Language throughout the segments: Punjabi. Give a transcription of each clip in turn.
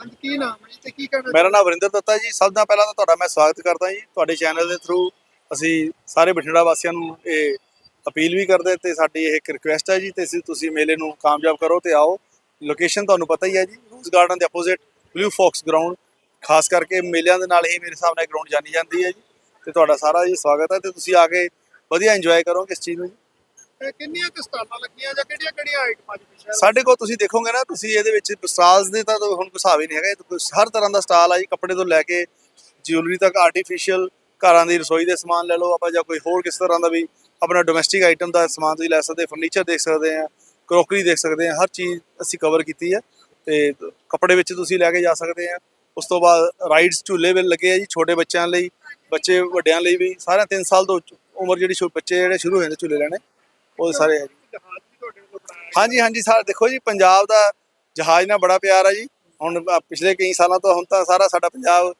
ਹਾਂਜੀ, ਕੀ ਨਾਮ ਹੈ ਜੀ ਤੇ ਕੀ ਕਹਿਣਾ ਮੇਰਾ ਨਾਮ ਵਰਿੰਦਰ ਦੱਤਾ ਜੀ। ਸਭ ਤੋਂ ਪਹਿਲਾਂ ਤਾਂ ਤੁਹਾਡਾ ਮੈਂ ਸਵਾਗਤ ਕਰਦਾ ਜੀ। ਤੁਹਾਡੇ ਚੈਨਲ ਦੇ ਥਰੂ ਅਸੀਂ ਸਾਰੇ ਬਠਿੰਡਾ ਵਾਸੀਆਂ ਨੂੰ ਇਹ ਅਪੀਲ ਵੀ ਕਰਦੇ ਤੇ ਸਾਡੀ ਇਹ ਇੱਕ ਰਿਕੁਐਸਟ ਹੈ ਜੀ ਤੇ ਤੁਸੀਂ ਮੇਲੇ ਨੂੰ ਕਾਮਯਾਬ ਕਰੋ ਤੇ ਆਓ। ਲੋਕੇਸ਼ਨ ਤੁਹਾਨੂੰ ਪਤਾ ਹੀ ਹੈ ਜੀ। ਰੋਜ਼ ਗਾਰਡਨ ਦੇ ਆਪੋਜ਼ਿਟ ਬਲੂ ਫੌਕਸ ਗਰਾਊਂਡ ਖਾਸ ਕਰਕੇ ਮੇਲਿਆਂ ਦੇ ਨਾਲ ਹੀ ਮੇਰੇ ਹਿਸਾਬ ਨਾਲ ਗਰਾਊਂਡ ਜਾਣੀ ਜਾਂਦੀ ਹੈ ਜੀ। ਤੇ ਤੁਹਾਡਾ ਸਾਰਾ ਜੀ ਸਵਾਗਤ ਹੈ ਤੇ ਤੁਸੀਂ ਆ ਕੇ ਵਧੀਆ ਇੰਜੋਏ ਕਰੋਗੇ ਇਸ ਚੀਜ਼ ਨੂੰ ਜੀ। ਕਿੰਨੀਆਂ ਕੁ ਲੱਗੀਆਂ ਜਾਂ ਕਿਹੜੀਆਂ ਕਿਹੜੀਆਂ ਆਈਟਮਾਂ ਜੀ ਪਿਛੇ ਸਾਡੇ ਕੋਲ ਤੁਸੀਂ ਦੇਖੋਗੇ ਨਾ, ਤੁਸੀਂ ਇਹਦੇ ਵਿੱਚ ਸਟਾਲਸ ਦੇ ਤਾਂ ਹੁਣ ਕੋਈ ਹਿਸਾਬ ਹੀ ਨਹੀਂ ਹੈਗਾ। ਇਹ ਤਾਂ ਕੋਈ ਹਰ ਤਰ੍ਹਾਂ ਦਾ ਸਟਾਲ ਆ ਜੀ, ਕੱਪੜੇ ਤੋਂ ਲੈ ਕੇ ਜਿਊਲਰੀ ਤੱਕ ਆਰਟੀਫੀਸ਼ੀਅਲ ਘਰਾਂ ਦੀ ਰਸੋਈ ਦੇ ਸਮਾਨ ਲੈ ਲਓ, ਆਪਾਂ ਜਾਂ ਕੋਈ ਹੋਰ ਕਿਸ ਤਰ੍ਹਾਂ ਦਾ ਵੀ ਆਪਣਾ ਡੋਮੈਸਟਿਕ ਆਈਟਮ ਦਾ ਸਮਾਨ ਤੁਸੀਂ ਲੈ ਸਕਦੇ ਫਰਨੀਚਰ ਦੇਖ ਸਕਦੇ ਆ ਕਰੋਕਰੀ ਦੇਖ ਸਕਦੇ ਆ, ਹਰ ਚੀਜ਼ ਅਸੀਂ ਕਵਰ ਕੀਤੀ ਹੈ ਤੇ ਕੱਪੜੇ ਵਿੱਚ ਤੁਸੀਂ ਲੈ ਕੇ ਜਾ ਸਕਦੇ ਆ। ਉਸ ਤੋਂ ਬਾਅਦ ਰਾਈਡਸ ਝੂਲੇ ਵੀ ਲੱਗੇ ਆ ਜੀ ਛੋਟੇ ਬੱਚਿਆਂ ਲਈ, ਬੱਚੇ ਵੱਡਿਆਂ ਲਈ ਵੀ, ਸਾਰਿਆਂ 3 ਸਾਲ ਤੋਂ ਉਮਰ ਜਿਹੜੀ ਬੱਚੇ ਜਿਹੜੇ ਸ਼ੁਰੂ ਹੋ ਜਾਂਦੇ ਝੂਲੇ ਲੈਣੇ ਉਹ ਸਾਰੇ ਹੈ ਜੀ ਹਾਂਜੀ ਹਾਂਜੀ ਸਰ ਦੇਖੋ ਜੀ ਪੰਜਾਬ ਦਾ ਜਹਾਜ਼ ਨਾਲ ਬੜਾ ਪਿਆਰ ਹੈ ਜੀ। ਹੁਣ ਪਿਛਲੇ ਕਈ ਸਾਲਾਂ ਤੋਂ ਹੁਣ ਤਾਂ ਸਾਰਾ ਸਾਡਾ ਪੰਜਾਬ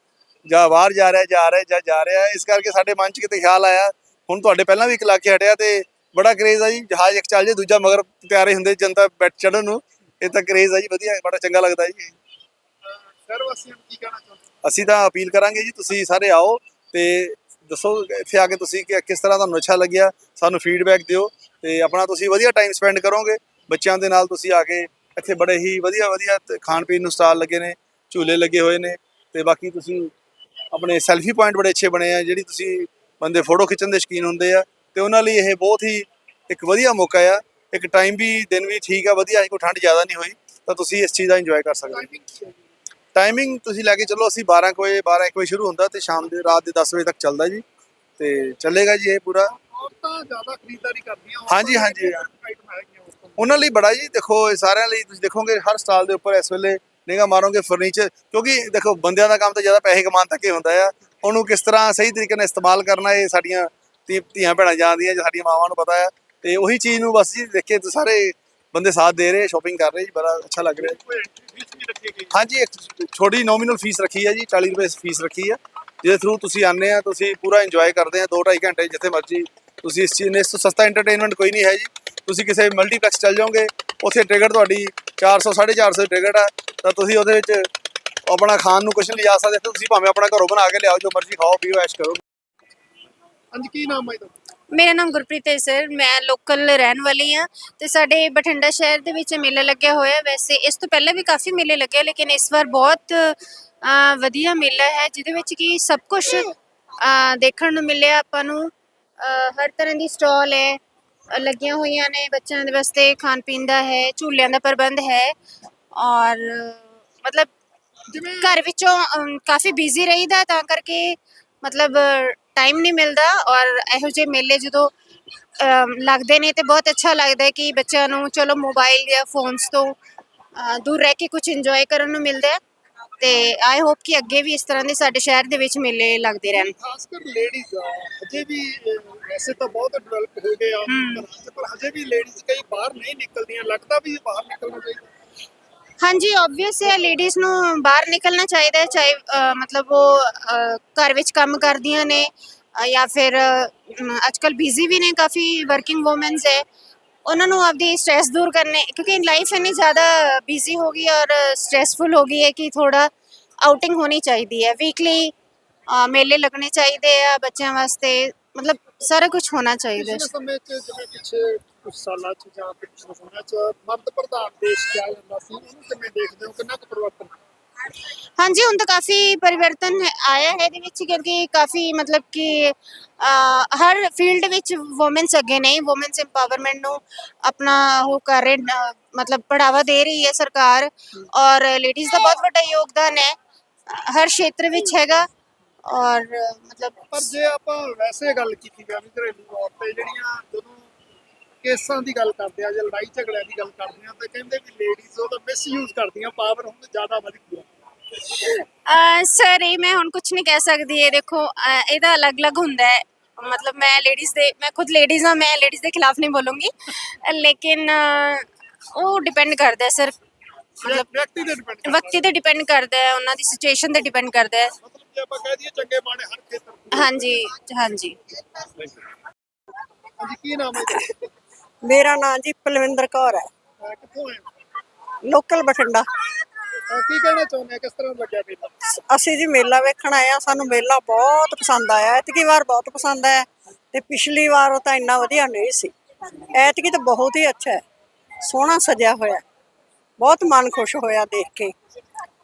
ਜਾਂ ਬਾਹਰ ਜਾ ਰਿਹਾ ਜਾ ਰਿਹਾ ਜਾਂ ਜਾ ਰਿਹਾ। ਇਸ ਕਰਕੇ ਸਾਡੇ ਮਨ 'ਚ ਕਿਤੇ ਖਿਆਲ ਆਇਆ। ਹੁਣ ਤੁਹਾਡੇ ਪਹਿਲਾਂ ਵੀ ਇੱਕ ਲਾ ਕੇ ਹਟਿਆ ਤੇ ਬੜਾ ਕਰੇਜ਼ ਆ ਜੀ। ਜਹਾਜ਼ ਇੱਕ ਚੱਲ ਜੇ ਦੂਜਾ ਮਗਰ ਤਿਆਰੇ ਹੁੰਦੇ ਜਨਤਾ ਬੈਠ ਚੜਨ ਨੂੰ। ਇਹ ਤਾਂ ਕਰੇਜ਼ ਆ ਜੀ ਵਧੀਆ ਬੜਾ ਚੰਗਾ ਲੱਗਦਾ ਜੀ। ਵਾਸੀਆਂ ਨੂੰ ਕੀ ਕਹਿਣਾ ਚਾਹੁੰਦੇ ਅਸੀਂ ਤਾਂ ਅਪੀਲ ਕਰਾਂਗੇ ਜੀ ਤੁਸੀਂ ਸਾਰੇ ਆਓ ਤੇ ਦੱਸੋ ਇੱਥੇ ਆ ਕੇ ਤੁਸੀਂ ਕਿ ਕਿਸ ਤਰ੍ਹਾਂ ਤੁਹਾਨੂੰ ਅੱਛਾ ਲੱਗਿਆ। ਸਾਨੂੰ ਫੀਡਬੈਕ ਦਿਓ। ਤੇ ਆਪਣਾ ਤੁਸੀਂ ਵਧੀਆ ਟਾਈਮ ਸਪੈਂਡ ਕਰੋਗੇ ਬੱਚਿਆਂ ਦੇ ਨਾਲ ਤੁਸੀਂ ਆ ਕੇ ਇੱਥੇ ਬੜੇ ਹੀ ਵਧੀਆ ਵਧੀਆ ਤੇ ਖਾਣ ਪੀਣ ਨੂੰ ਸਟਾਲ ਲੱਗੇ ਨੇ ਝੂਲੇ ਲੱਗੇ ਹੋਏ ਨੇ ਤੇ ਬਾਕੀ ਤੁਸੀਂ ਆਪਣੇ ਸੈਲਫੀ ਪੁਆਇੰਟ ਬੜੇ ਅੱਛੇ ਬਣੇ ਆ ਜਿਹੜੀ ਤੁਸੀਂ ਬੰਦੇ ਫੋਟੋ ਖਿੱਚਣ ਦੇ ਸ਼ੌਕੀਨ ਹੁੰਦੇ ਆ ਤੇ ਉਹਨਾਂ ਲਈ ਇਹ ਬਹੁਤ ਹੀ ਇੱਕ ਵਧੀਆ ਮੌਕਾ ਆ। ਇੱਕ ਟਾਈਮ ਵੀ ਦਿਨ ਵੀ ਠੀਕ ਆ ਵਧੀਆ ਕੋਈ ਠੰਡ ਜ਼ਿਆਦਾ ਨਹੀਂ ਹੋਈ ਤਾਂ ਤੁਸੀਂ ਇਸ ਚੀਜ਼ ਦਾ ਇੰਜੋਏ ਕਰ ਸਕਦੇ ਹੋ। ਟਾਈਮਿੰਗ ਤੁਸੀਂ ਲੈ ਕੇ ਚੱਲੋ ਅਸੀਂ 12 ਕੁ ਵਜੇ 12 1 ਵਜੇ ਸ਼ੁਰੂ ਹੁੰਦਾ ਤੇ ਸ਼ਾਮ ਦੇ ਰਾਤ ਦੇ 10 ਵਜੇ ਤੱਕ ਚੱਲਦਾ ਜੀ। ਤੇ ਚੱਲੇਗਾ ਜੀ ਇਹ ਪੂਰਾ। ਔਰਤਾਂ ਜ਼ਿਆਦਾ ਖਰੀਦਦਾਰੀ ਕਰਦੀਆਂ ਹਾਂਜੀ, ਹਾਂਜੀ। ਉਹਨਾਂ ਲਈ ਬੜਾ ਜੀ ਦੇਖੋ ਇਹ ਸਾਰਿਆਂ ਲਈ ਤੁਸੀਂ ਦੇਖੋਗੇ ਹਰ ਸਟਾਲ ਦੇ ਉੱਪਰ ਇਸ ਵੇਲੇ ਨਿਗਾਹ ਮਾਰੋਗੇ ਫਰਨੀਚਰ ਕਿਉਂਕਿ ਦੇਖੋ ਬੰਦਿਆਂ ਦਾ ਕੰਮ ਤਾਂ ਜ਼ਿਆਦਾ ਪੈਸੇ ਕਮਾਉਣ ਤੱਕ ਹੀ ਹੁੰਦਾ ਆ। ਉਹਨੂੰ ਕਿਸ ਤਰ੍ਹਾਂ ਸਹੀ ਤਰੀਕੇ ਨਾਲ ਇਸਤੇਮਾਲ ਕਰਨਾ ਇਹ ਸਾਡੀਆਂ ਧੀਆਂ ਭੈਣਾਂ ਜਾਣਦੀਆਂ ਜਾਂ ਸਾਡੀਆਂ ਮਾਵਾਂ ਨੂੰ ਪਤਾ ਹੈ ਤੇ ਉਹੀ ਚੀਜ਼ ਨੂੰ ਬਸ ਜੀ ਦੇਖ ਕੇ ਤੇ ਸਾਰੇ ਬੰਦੇ ਸਾਥ ਦੇ ਰਹੇ ਸ਼ਾਪਿੰਗ ਕਰ ਰਹੇ ਜੀ ਬੜਾ ਅੱਛਾ ਲੱਗ ਰਿਹਾ। ਹਾਂਜੀ ਇੱਕ ਛੋਟੀ ਨੋਮੀਨਲ ਫੀਸ ਰੱਖੀ ਹੈ ਜੀ 40 ਰੁਪਏ ਫੀਸ ਰੱਖੀ ਹੈ ਜਿਹਦੇ ਥਰੂ ਤੁਸੀਂ ਆਨੇ ਆ ਤੁਸੀਂ ਪੂਰਾ ਇੰਜੋਏ ਕਰਦੇ ਆ 2.5 ਘੰਟੇ ਜਿੱਥੇ ਮਰਜ਼ੀ ਤੁਸੀਂ ਇਸ ਚੀਜ਼ ਨੇ ਇਸ ਤੋਂ ਸਸਤਾ ਐਂਟਰਟੇਨਮੈਂਟ ਕੋਈ ਨਹੀਂ ਹੈ ਜੀ। ਤੁਸੀਂ ਕਿਸੇ ਮਲਟੀਪਲੈਕਸ ਚੱਲ ਜਾਓਗੇ ਉੱਥੇ ਟਿਕਟ ਤੁਹਾਡੀ 400 450 ਟਿਕਟ ਆ। ਤਾਂ ਤੁਸੀਂ ਉਹਦੇ ਵਿੱਚ ਆਪਣਾ ਖਾਣ ਨੂੰ ਕੁਝ ਨਹੀਂ ਲਿਜਾ ਸਕਦੇ ਤੁਸੀਂ ਭਾਵੇਂ ਆਪਣਾ ਘਰੋਂ ਬਣਾ ਕੇ ਲਿਆਓ ਜੋ ਮਰਜ਼ੀ ਖਾਓ ਪੀਓ ਐਸ਼ ਕਰੋ। ਹਾਂਜੀ ਕੀ ਨਾਮ ਹੈ ਤੁਹਾਡਾ ਮੇਰਾ ਨਾਮ ਗੁਰਪ੍ਰੀਤ ਹੈ ਸਰ ਮੈਂ ਲੋਕਲ ਰਹਿਣ ਵਾਲੀ ਹਾਂ। ਤੇ ਸਾਡੇ ਬਠਿੰਡਾ ਸ਼ਹਿਰ ਦੇ ਵਿੱਚ ਮੇਲਾ ਲੱਗਿਆ ਹੋਇਆ ਹੈ। ਵੈਸੇ ਇਸ ਤੋਂ ਪਹਿਲਾਂ ਵੀ ਕਾਫੀ ਮੇਲੇ ਲੱਗੇ ਲੇਕਿਨ ਇਸ ਵਾਰ ਬਹੁਤ ਵਧੀਆ ਮੇਲਾ ਹੈ ਜਿਹਦੇ ਵਿੱਚ ਕੀ ਸਭ ਕੁਝ ਦੇਖਣ ਨੂੰ ਮਿਲਿਆ ਆਪਾਂ ਨੂੰ। ਹਰ ਤਰ੍ਹਾਂ ਦੀ ਸਟਾਲ ਹੈ ਅ, ਲੱਗੀਆਂ ਹੋਈਆਂ ਨੇ ਬੱਚਿਆਂ ਦੇ ਵਾਸਤੇ ਖਾਣ ਪੀਣ ਦਾ ਹੈ ਝੂਲਿਆਂ ਦਾ ਪ੍ਰਬੰਧ ਹੈ ਔਰ ਮਤਲਬ ਘਰ ਵਿੱਚੋਂ ਅਮ, ਕਾਫੀ ਬਿਜ਼ੀ ਰਹੀਦਾ ਤਾਂ ਕਰਕੇ ਮਤਲਬ ਟਾਈਮ ਨਹੀਂ ਮਿਲਦਾ ਔਰ ਇਹੋ ਜਿਹੇ ਮੇਲੇ ਜਦੋਂ ਅਮ, ਲੱਗਦੇ ਨੇ ਤੇ ਬਹੁਤ ਅੱਛਾ ਲੱਗਦਾ ਹੈ ਕਿ ਬੱਚਿਆਂ ਨੂੰ ਚਲੋ ਮੋਬਾਈਲ ਜਾਂ ਫੋਨਸ ਤੋਂ ਅ, ਦੂਰ ਰਹਿ ਕੇ ਕੁਝ ਇੰਜੋਏ ਕਰਨ ਨੂੰ ਮਿਲਦਾ ਹੈ। ਤੇ ਆਈ ਹੋਪ ਕਿ ਅੱਗੇ ਵੀ ਇਸ ਤਰ੍ਹਾਂ ਦੇ ਸਾਡੇ ਸ਼ਹਿਰ ਦੇ ਵਿੱਚ ਮੇਲੇ ਲੱਗਦੇ ਰਹਿਣ। ਖਾਸ ਕਰ ਲੇਡੀਜ਼ ਹਜੇ ਵੀ ਅਹ, ਵੈਸੇ ਤਾਂ ਬਹੁਤ ਡਿਵੈਲਪ ਹੋ ਗਏ ਆ ਹਮ। ਘਰਾਂ 'ਚ, ਪਰ ਹਜੇ ਵੀ ਲੇਡੀਜ਼ ਕਈ ਬਾਹਰ ਨਹੀਂ ਨਿਕਲਦੀਆਂ ਲੱਗਦਾ ਵੀ ਬਾਹਰ ਨਿਕਲਣਾ ਚਾਹੀਦਾ। ਹਾਂਜੀ ਆਬਵੀਅਸ ਹੈ ਲੇਡੀਜ਼ ਨੂੰ ਬਾਹਰ ਨਿਕਲਣਾ ਚਾਹੀਦਾ ਹੈ ਚਾਹੇ ਅ, ਮਤਲਬ ਉਹ ਅ, ਘਰ ਵਿੱਚ ਕੰਮ ਕਰਦੀਆਂ ਨੇ ਅ, ਜਾਂ ਫਿਰ ਅੱਜਕੱਲ ਬਿਜ਼ੀ ਵੀ ਨੇ ਕਾਫੀ ਵਰਕਿੰਗ ਔਮਨਸ ਹੈ। ਉਹਨਾਂ ਨੂੰ ਆਪਦੀ ਸਟ੍ਰੈਸ ਦੂਰ ਕਰਨੇ, ਕਿਉਂਕਿ ਲਾਈਫ ਇੰਨੀ ਜ਼ਿਆਦਾ ਬਿਜ਼ੀ ਹੋ ਗਈ ਔਰ ਸਟ੍ਰੈਸਫੁਲ ਹੋ ਗਈ ਹੈ ਕਿ ਥੋੜਾ ਆਊਟਿੰਗ ਹੋਣੀ ਚਾਹੀਦੀ ਹੈ। ਵੀਕਲੀ ਮੇਲੇ ਲੱਗਣੇ ਚਾਹੀਦੇ ਆ ਬੱਚਿਆਂ ਵਾਸਤੇ, ਮਤਲਬ ਸਾਰਾ ਕੁਝ ਹੋਣਾ ਚਾਹੀਦਾ ਹੈ। ਸਮੇਂ 'ਚ ਜਿਵੇਂ ਪਿੱਛੇ ਕੁਝ ਸਾਲਾਂ 'ਚ ਜਾਂ ਪਿਛਲੇ ਸਮੇਂ 'ਚ ਮਰਦ ਪ੍ਰਧਾਨ ਦੇਸ਼ ਕਿਹਾ ਜਾਂਦਾ ਸੀ, ਉਹਨੂੰ ਕਿਵੇਂ ਦੇਖਦੇ ਹੋ? ਕਿੰਨਾ ਕੁ ਪਰਿਵਰਤਨ ਹਾਂਜੀ ਹੁਣ ਤਾਂ ਕਾਫੀ ਪਰਿਵਰਤਨ ਹੈ- ਆਇਆ ਹੈ ਇਹਦੇ ਵਿੱਚ ਕਿਉਂਕਿ ਕਾਫੀ ਮਤਲਬ ਕਿ ਅਹ, ਹਰ ਫੀਲਡ ਵਿੱਚ ਔਮਨਸ ਅੱਗੇ ਨਹੀਂ ਔਮਨਸ ਐਮਪਾਵਰਮੈਂਟ ਨੂੰ ਆਪਣਾ ਉਹ ਕਰ ਰਹੇ ਨ- ਮਤਲਬ ਬੜਾਵਾ ਦੇ ਰਹੀ ਹੈ ਸਰਕਾਰ ਔਰ ਲੇਡੀਜ਼ ਦਾ ਬਹੁਤ ਵੱਡਾ ਯੋਗਦਾਨ ਹੈ ਹਰ ਖੇਤਰ ਵਿੱਚ ਹੈਗਾ ਔਰ ਮਤਲਬ ਪਰ ਜੇ ਆਪਾਂ ਵੈਸੇ ਗੱਲ ਕੀਤੀ ਜਾਵੇ ਘਰੇਲੂ ਔਰਤਾਂ ਜਿਹੜੀਆਂ ਜਦੋਂ ਕੇਸਾਂ ਦੀ ਗੱਲ ਕਰਦੇ ਆ ਜਾਂ ਲੜਾਈ ਝਗੜਿਆਂ ਦੀ ਗੱਲ ਕਰਦੇ ਆ ਤਾਂ ਕਹਿੰਦੇ ਵੀ ਲੇਡੀਜ਼ ਉਹਦਾ ਮਿਸਯੂਜ਼ ਕਰਦੀਆਂ ਪਾਵਰ ਹੁਣ ਜ਼ਿਆਦਾ ਵਧ ਗਈ ਆ। ਸਰ ਇਹ ਮੈਂ ਹੁਣ ਕੁਝ ਨਹੀਂ ਕਹਿ ਸਕਦੀ ਇਹ ਦੇਖੋ ਅਹ, ਇਹਦਾ ਅਲੱਗ-ਅਲੱਗ ਹੁੰਦਾ ਹੈ। ਮਤਲਬ ਮੈਂ ਲੇਡੀਜ਼ ਦੇ ਮੈਂ ਖੁਦ ਲੇਡੀਜ਼ ਹਾਂ ਮੈਂ ਲੇਡੀਜ਼ ਦੇ ਖਿਲਾਫ ਨਹੀਂ ਬੋਲੂੰਗੀ। ਅਹ, ਲੇਕਿਨ ਅਹ, ਉਹ ਡਿਪੈਂਡ ਕਰਦਾ ਹੈ ਸਰ ਮਤਲਬ ਵਿਅਕਤੀ ਤੇ ਡਿਪੈਂਡ ਵਕਤੀ ਤੇ ਡਿਪੈਂਡ ਕਰਦਾ ਹੈ ਉਹਨਾਂ ਦੀ ਸਿਚੁਏਸ਼ਨ ਤੇ ਡਿਪੈਂਡ ਕਰਦਾ ਹੈ। ਮਤਲਬ ਜੇ ਆਪਾਂ ਕਹਿ ਦਈਏ ਚੰਗੇ ਮਾੜੇ ਹਰ ਖੇਤਰ। ਹਾਂਜੀ ਹਾਂਜੀ। ਹਾਂਜੀ ਕੀ ਨਾਮ ਹੈ ਜੀ? ਮੇਰਾ ਨਾਮ ਜੀ ਪਲਵਿੰਦਰ ਕੌਰ ਹੈ। ਅਹ ਕਿੱਥੋਂ ਆਏ ਹੋ? ਲੋਕਲ ਬਠਿੰਡਾ। ਅਹ ਕੀ ਕਹਿਣਾ ਚਾਹੁੰਦੇ ਆ? ਕਿਸ ਤਰ੍ਹਾਂ ਲੱਗਿਆ ਮੇਲਾ? ਅਸੀਂ ਜੀ ਮੇਲਾ ਵੇਖਣ ਆਏ ਆ। ਸਾਨੂੰ ਮੇਲਾ ਬਹੁਤ ਪਸੰਦ ਆਇਆ। ਐਤਕੀ ਵਾਰ ਬਹੁਤ ਪਸੰਦ ਆਇਆ ਤੇ ਪਿਛਲੀ ਵਾਰ ਉਹ ਤਾਂ ਇੰਨਾ ਵਧੀਆ ਨਹੀਂ ਸੀ। ਐਤਕੀ ਤਾਂ ਬਹੁਤ ਹੀ ਅੱਛਾ ਹੈ। ਸੋਹਣਾ ਸਜਿਆ ਹੋਇਆ ਹੈ। ਬਹੁਤ ਮਨ ਖੁਸ਼ ਹੋਇਆ ਦੇਖ ਕੇ।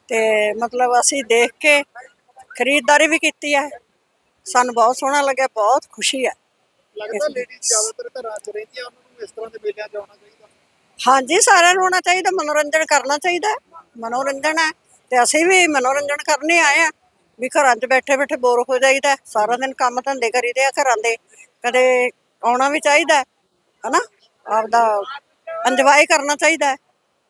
ਤੇ ਮਤਲਬ ਅਸੀਂ ਦੇਖ ਕੇ ਖਰੀਦਦਾਰੀ ਵੀ ਕੀਤੀ ਹੈ। ਸਾਨੂੰ ਬਹੁਤ ਸੋਹਣਾ ਲੱਗਿਆ ਬਹੁਤ ਖੁਸ਼ੀ ਹੈ। ਲੱਗਦਾ ਲੇਡੀਜ਼ ਜ਼ਿਆਦਾਤਰ ਘਰਾਂ 'ਚ ਰਹਿੰਦੀਆਂ ਉਹਨਾਂ ਨੂੰ ਇਸ ਤਰ੍ਹਾਂ ਦੇ ਮੇਲਿਆਂ 'ਚ ਆਉਣਾ ਚਾਹੀਦਾ ਹਾਂਜੀ ਸਾਰਿਆਂ ਨੂੰ ਹੋਣਾ ਚਾਹੀਦਾ ਮਨੋਰੰਜਨ ਕਰਨਾ ਚਾਹੀਦਾ। ਮਨੋਰੰਜਨ ਹੈ ਤੇ ਅਸੀਂ ਵੀ ਮਨੋਰੰਜਨ ਕਰਨੇ ਆਏ ਆ ਵੀ ਘਰਾਂ 'ਚ ਬੈਠੇ ਬੈਠੇ ਬੋਰ ਹੋ ਜਾਈਦਾ। ਸਾਰਾ ਦਿਨ ਕੰਮ ਧੰਦੇ ਕਰੀਦੇ ਆ ਘਰਾਂ ਦੇ ਕਦੇ ਆਉਣਾ ਵੀ ਚਾਹੀਦਾ ਹਨਾ ਆਪਦਾ ਇੰਜੋਏ ਕਰਨਾ ਚਾਹੀਦਾ ਹੈ।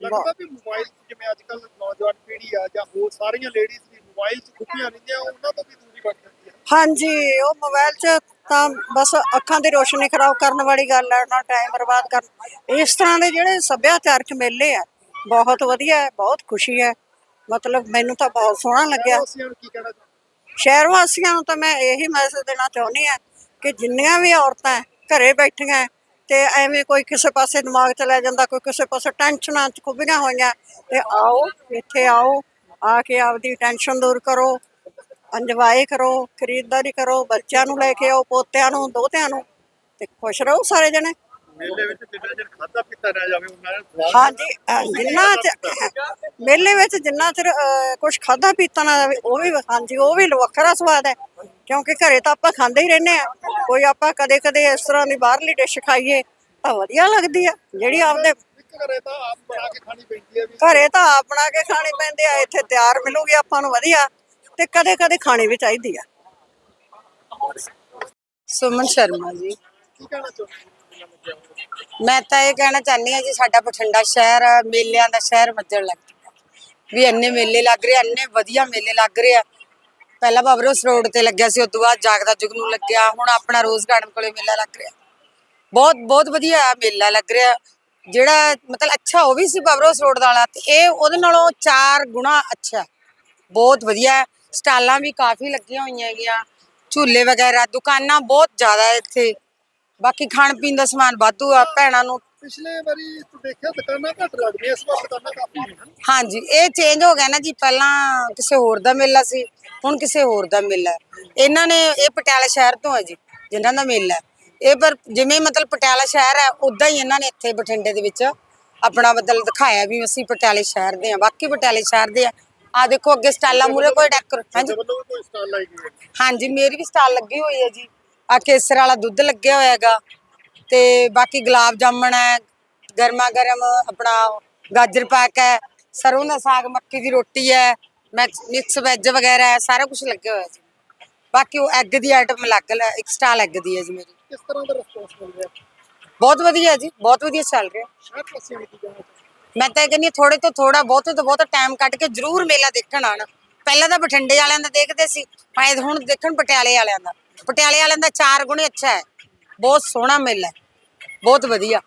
ਲੱਗਦਾ ਵੀ ਮੋਬਾਈਲ ਜਿਵੇਂ ਅੱਜ ਕੱਲ ਨੌਜਵਾਨ ਪੀੜ੍ਹੀ ਆ ਜਾਂ ਹੋਰ ਸਾਰੀਆਂ ਲੇਡੀਜ਼ ਵੀ ਮੋਬਾਈਲ 'ਚ ਖੁੱਪੀਆਂ ਰਹਿੰਦੀਆਂ ਉਹਨਾਂ ਤੋਂ ਵੀ ਦੂਰੀ ਬਣ ਜਾਂਦੀ ਹੈ ਹਾਂਜੀ ਉਹ ਮੋਬਾਈਲ 'ਚ ਤਾਂ ਬਸ ਅੱਖਾਂ ਦੀ ਰੋਸ਼ਨੀ ਖਰਾਬ ਕਰਨ ਵਾਲੀ ਗੱਲ ਹੈ ਨਾ ਟਾਈਮ ਬਰਬਾਦ ਕਰਨ ਇਸ ਤਰ੍ਹਾਂ ਦੇ ਜਿਹੜੇ ਸੱਭਿਆਚਾਰਕ ਮੇਲੇ ਆ ਬਹੁਤ ਵਧੀਆ ਹੈ ਬਹੁਤ ਖੁਸ਼ੀ ਹੈ। ਮਤਲਬ ਮੈਨੂੰ ਤਾਂ ਬਹੁਤ ਸੋਹਣਾ ਲੱਗਿਆ। ਸ਼ਹਿਰ ਵਾਸੀਆਂ ਨੂੰ ਤਾਂ ਮੈਂ ਇਹੀ ਮੈਸੇਜ ਦੇਣਾ ਚਾਹੁੰਦੀ ਹਾਂ ਕਿ ਜਿੰਨੀਆਂ ਵੀ ਔਰਤਾਂ ਘਰੇ ਬੈਠੀਆਂ ਤੇ ਐਵੇਂ ਕੋਈ ਕਿਸੇ ਪਾਸੇ ਦਿਮਾਗ ਚਲਾ ਜਾਂਦਾ ਕੋਈ ਕਿਸੇ ਪਾਸੇ ਟੈਨਸ਼ਨਾਂ ਚ ਖੁੱਭੀਆਂ ਹੋਈਆਂ ਤੇ ਆਓ ਇੱਥੇ ਆਓ ਆ ਕੇ ਆਪਦੀ ਟੈਨਸ਼ਨ ਦੂਰ ਕਰੋ। ਇੰਜੋਏ ਕਰੋ ਖਰੀਦਦਾਰੀ ਕਰੋ ਬੱਚਿਆਂ ਨੂੰ ਲੈ ਕੇ ਆਓ ਪੋਤਿਆਂ ਨੂੰ ਦੋਤਿਆਂ ਨੂੰ ਤੇ ਖੁਸ਼ ਰਹੋ ਸਾਰੇ ਜਣੇ। ਮੇਲੇ ਵਿੱਚ ਜਿੰਨਾ ਚਿਰ ਖਾਦਾ ਪੀਤਾ ਰਹਿ ਜਾਵੇ ਉਹਨਾਂ ਨੇ ਹਾਂਜੀ ਜਿੰਨਾ ਚ ਮੇਲੇ ਵਿੱਚ ਜਿੰਨਾ ਚਿਰ ਕੁਝ ਖਾਦਾ ਪੀਤਾ ਨਾ ਜਾਵੇ ਉਹ ਵੀ ਹਾਂਜੀ ਉਹ ਵੀ ਵੱਖਰਾ ਸਵਾਦ ਹੈ ਕਿਉਂਕਿ ਘਰੇ ਤਾਂ ਆਪਾਂ ਖਾਂਦੇ ਹੀ ਰਹਿੰਦੇ ਆ ਕੋਈ ਆਪਾਂ ਕਦੇ ਕਦੇ ਇਸ ਤਰ੍ਹਾਂ ਦੀ ਬਾਹਰਲੀ ਡਿਸ਼ ਖਾਈਏ ਤਾਂ ਵਧੀਆ ਲੱਗਦੀ ਆ ਜਿਹੜੀ ਆਪਦੇ ਘਰੇ ਤਾਂ ਆਪ ਬਣਾ ਕੇ ਖਾਣੀ ਪੈਂਦੀ ਵੀ। ਘਰੇ ਤਾਂ ਆਪ ਬਣਾ ਕੇ ਖਾਣੀ ਪੈਂਦੀ ਆ ਇੱਥੇ ਤਿਆਰ ਮਿਲੂਗੀ ਆਪਾਂ ਨੂੰ ਵਧੀਆ। ਤੇ ਕਦੇ ਕਦੇ ਖਾਣੀ ਵੀ ਚਾਹੀਦੀ ਆ। ਸੁਮਨ ਸ਼ਰਮਾ ਜੀ। ਮੈਂ ਤਾਂ ਇਹ ਕਹਿਣਾ ਚਾਹੁੰਦੀ ਹਾਂ ਜੀ, ਸਾਡਾ ਬਠਿੰਡਾ ਸ਼ਹਿਰ ਮੇਲਿਆਂ ਦਾ ਸ਼ਹਿਰ ਵੱਜਣ ਲੱਗ ਗਿਆ ਵੀ ਇੰਨੇ ਮੇਲੇ ਲੱਗ ਰਹੇ ਇੰਨੇ ਵਧੀਆ ਮੇਲੇ ਲੱਗ ਰਹੇ ਆ। ਪਹਿਲਾਂ ਬਾਬਰੋਸ ਰੋਡ ਤੇ ਲੱਗਿਆ ਸੀ, ਉਦੋਂ ਬਾਅਦ ਜਾਗਦਾ ਜੁਗਨੂ ਲੱਗਿਆ, ਹੁਣ ਆਪਣਾ ਰੋਜ਼ ਗਾਰਡਨ ਕੋਲੇ ਮੇਲਾ ਲੱਗ ਰਿਹਾ। ਬਹੁਤ ਬਹੁਤ ਵਧੀਆ ਮੇਲਾ ਲੱਗ ਰਿਹਾ। ਜਿਹੜਾ ਮਤਲਬ ਅੱਛਾ ਉਹ ਵੀ ਸੀ ਬਾਬਰੋਸ ਰੋਡ ਵਾਲਾ, ਤੇ ਇਹ ਉਹਦੇ ਨਾਲੋਂ ਚਾਰ ਗੁਣਾ ਅੱਛਾ। ਬਹੁਤ ਵਧੀਆ। ਸਟਾਲਾਂ ਵੀ ਕਾਫੀ ਲੱਗੀਆਂ ਹੋਈਆਂ ਹੈਗੀਆਂ ਝੂਲੇ ਵਗੈਰਾ ਦੁਕਾਨਾਂ ਬਹੁਤ ਜ਼ਿਆਦਾ ਇੱਥੇ ਬਾਕੀ ਖਾਣ ਪੀਣ ਦਾ ਸਮਾਨ ਵਾਧੂ ਆ ਭੈਣਾਂ ਨੂੰ ਪਿਛਲੇ ਵਾਰੀ ਤੂੰ ਦੇਖਿਆ ਦੁਕਾਨਾਂ ਘੱਟ ਲੱਗਦੀਆਂ ਇਸ ਵਾਰ ਦੁਕਾਨਾਂ ਕਾਫੀ ਹਨ ਹਾਂਜੀ ਇਹ ਚੇਂਜ ਹੋ ਗਿਆ ਨਾ ਜੀ ਪਹਿਲਾਂ ਕਿਸੇ ਹੋਰ ਦਾ ਮੇਲਾ ਸੀ ਹੁਣ ਕਿਸੇ ਹੋਰ ਦਾ ਮੇਲਾ ਹੈ। ਇਹਨਾਂ ਨੇ ਇਹ ਪਟਿਆਲਾ ਸ਼ਹਿਰ ਤੋਂ ਹੈ ਜੀ ਜਿਨ੍ਹਾਂ ਦਾ ਮੇਲਾ ਹੈ। ਇਹ ਪਰ ਜਿਵੇਂ ਮਤਲਬ ਪਟਿਆਲਾ ਸ਼ਹਿਰ ਹੈ ਉਦਾਂ ਹੀ ਇਹਨਾਂ ਨੇ ਇੱਥੇ ਬਠਿੰਡੇ ਦੇ ਵਿੱਚ ਆਪਣਾ ਮਤਲਬ ਦਿਖਾਇਆ ਵੀ ਅਸੀਂ ਪਟਿਆਲੇ ਸ਼ਹਿਰ ਦੇ ਆ ਬਾਕੀ ਪਟਿਆਲੇ ਸ਼ਹਿਰ ਦੇ ਆ ਆ ਦੇਖੋ ਅੱਗੇ ਸਟਾਲਾਂ ਮੂਰੇ ਕੋਈ ਡੈਕੋਰ ਹਾਂਜੀ। ਤੁਹਾਡੇ ਵੱਲੋਂ ਵੀ ਕੋਈ ਸਟਾਲ ਲਾਈ ਗਈ ਹੈ ਹਾਂਜੀ ਮੇਰੀ ਵੀ ਸਟਾਲ ਲੱਗੀ ਹੋਈ ਹੈ ਜੀ। ਆ ਕੇਸਰ ਵਾਲਾ ਦੁੱਧ ਲੱਗਿਆ ਹੋਇਆ ਹੈਗਾ। ਤੇ ਬਾਕੀ ਗੁਲਾਬ ਜਾਮਣ ਹੈ ਗਰਮਾ ਗਰਮ ਆਪਣਾ ਗਾਜਰ ਪਾਕ ਹੈ ਸਰੋਂ ਦਾ ਸਾਗ ਮੱਕੀ ਦੀ ਰੋਟੀ ਹੈ ਮਿਕਸ ਵੈਜ ਵਗੈਰਾ ਹੈ ਸਾਰਾ ਕੁਝ ਲੱਗਿਆ ਹੋਇਆ ਜੀ। ਬਾਕੀ ਉਹ ਐਗ ਦੀ ਆਈਟਮ ਲੱਗ ਇੱਕ ਸਟਾਲ ਐਗ ਦੀ ਹੈ ਜੀ ਮੇਰੀ। ਕਿਸ ਤਰ੍ਹਾਂ ਦਾ ਰਿਸਪੌਂਸ ਮਿਲ ਰਿਹਾ? ਬਹੁਤ ਵਧੀਆ ਜੀ ਬਹੁਤ ਵਧੀਆ ਚੱਲ ਰਿਹਾ। ਕੀ ਮੈਂ ਤਾਂ ਇਹ ਕਹਿੰਦੀ ਹਾਂ, ਥੋੜੇ ਤੋਂ ਥੋੜਾ ਬਹੁਤ ਤੋਂ ਬਹੁਤ ਟਾਈਮ ਕੱਢ ਕੇ ਜ਼ਰੂਰ ਮੇਲਾ ਦੇਖਣ ਆਣ ਪਹਿਲਾਂ ਤਾਂ ਬਠਿੰਡੇ ਵਾਲਿਆਂ ਦਾ ਦੇਖਦੇ ਸੀ ਪਰ ਹੁਣ ਦੇਖਣ ਪਟਿਆਲੇ ਵਾਲਿਆਂ ਦਾ। ਪਟਿਆਲੇ ਵਾਲਿਆਂ ਦਾ ਚਾਰ ਗੁਣੇ ਅੱਛਾ ਹੈ। ਬਹੁਤ ਸੋਹਣਾ ਮੇਲਾ ਹੈ। ਬਹੁਤ ਵਧੀਆ।